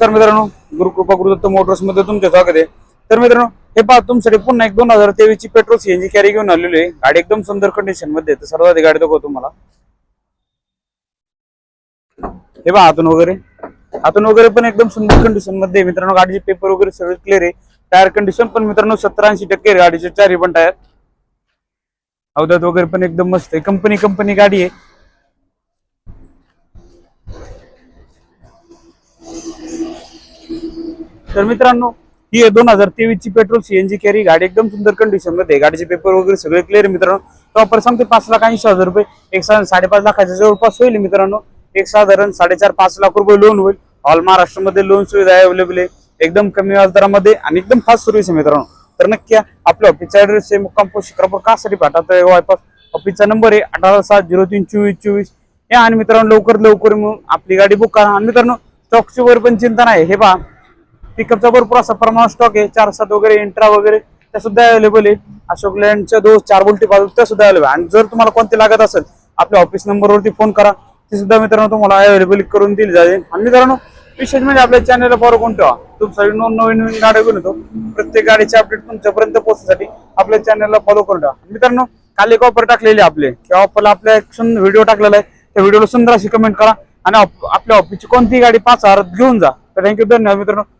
तर मित्रांनो गुरुकृपा गुरुदत्त मोटर्समध्ये तुमचे स्वागत आहे. तर मित्रांनो हे पहा तुमच्यासाठी पुन्हा एक दोन हजार तेवीस ची पेट्रोल सीएनजी कॅरी घेऊन आलेली आहे. गाडी एकदम सुंदर कंडिशनमध्ये तर सर्वात गाडी दाखवतो तुम्हाला. हे पहा हातून वगैरे. हातून वगैरे पण एकदम सुंदर कंडिशनमध्ये मित्रांनो गाडीचे पेपर वगैरे सगळे क्लिअर आहे. टायर कंडिशन पण मित्रांनो सत्तर ऐंशी टक्के गाडीचे चारही पण टायर अवधात वगैरे पण एकदम मस्त आहे. कंपनी कंपनी गाडी आहे. तर मित्रांनो ही आहे दोन हजार तेवीस ची पेट्रोल सीएनजी कॅरी गाडी एकदम सुंदर कंडिशनमध्ये गाडीचे पेपर वगैरे सगळे क्लिअर मित्रांनो. प्रॉपर सांगते पाच लाख ऐंशी हजार रुपये. एक साधारण साडेपाच लाखाच्या जवळपास होईल मित्रांनो. एक साधारण साडेचार पाच लाख रुपये लोन होईल. ऑल महाराष्ट्रामध्ये लोन सुविधा अवेलेबल आहे. एकदम कमी व्याजदरामध्ये आणि एकदम फास्ट सर्व्हिस आहे मित्रांनो. तर नक्की आपल्या ऑफिसचा ऍड्रेस आहे. मुक्काम पोस्ट शिक्रापूर कासाठी पाठवतो वायपास ऑफिसचा नंबर आहे अठरा सात झिरो तीन चोवीस चोवीस. या आणि मित्रांनो लवकर लवकर मग आपली गाडी बुक करा. आणि मित्रांनो स्टॉकची वर पण चिंता नाही. हे पहा. पिकअपचा भरपूर असा प्रमाणात स्टॉक आहे. चार सात वगैरे इंट्रा वगैरे त्या सुद्धा अवेलेबल आहे. अशोक लँडच्या दोन चार बोल्टी बाजू त्या सुद्धा अवेलेबल आणि जर तुम्हाला कोणते लागत असेल आपल्या ऑफिस नंबरवरती फोन करा. ते सुद्धा मित्रांनो तुम्हाला अवेलेबल करून दिली जाईल. आणि मित्रांनो विशेष म्हणजे आपल्या चॅनलला फॉलो करून ठेवा. तुमच्यासाठी नवीन नवीन नवीन गाड्या घेऊन येतो. प्रत्येक गाडीचे अपडेट तुमच्यापर्यंत पोहोचण्यासाठी आपल्या चॅनलला फॉलो करून ठेवा. मित्रांनो काल एक ऑफर टाकलेली आहे आपले. त्या ऑफरला आपल्या एक सुंदर व्हिडिओ टाकलेला आहे. त्या व्हिडिओला सुंदर अशी कमेंट करा. आणि आप- आपल्या ऑफिसची कोणतीही गाडी पाच हजारात घेऊन जा. तर थँक्यू धन्यवाद मित्रांनो.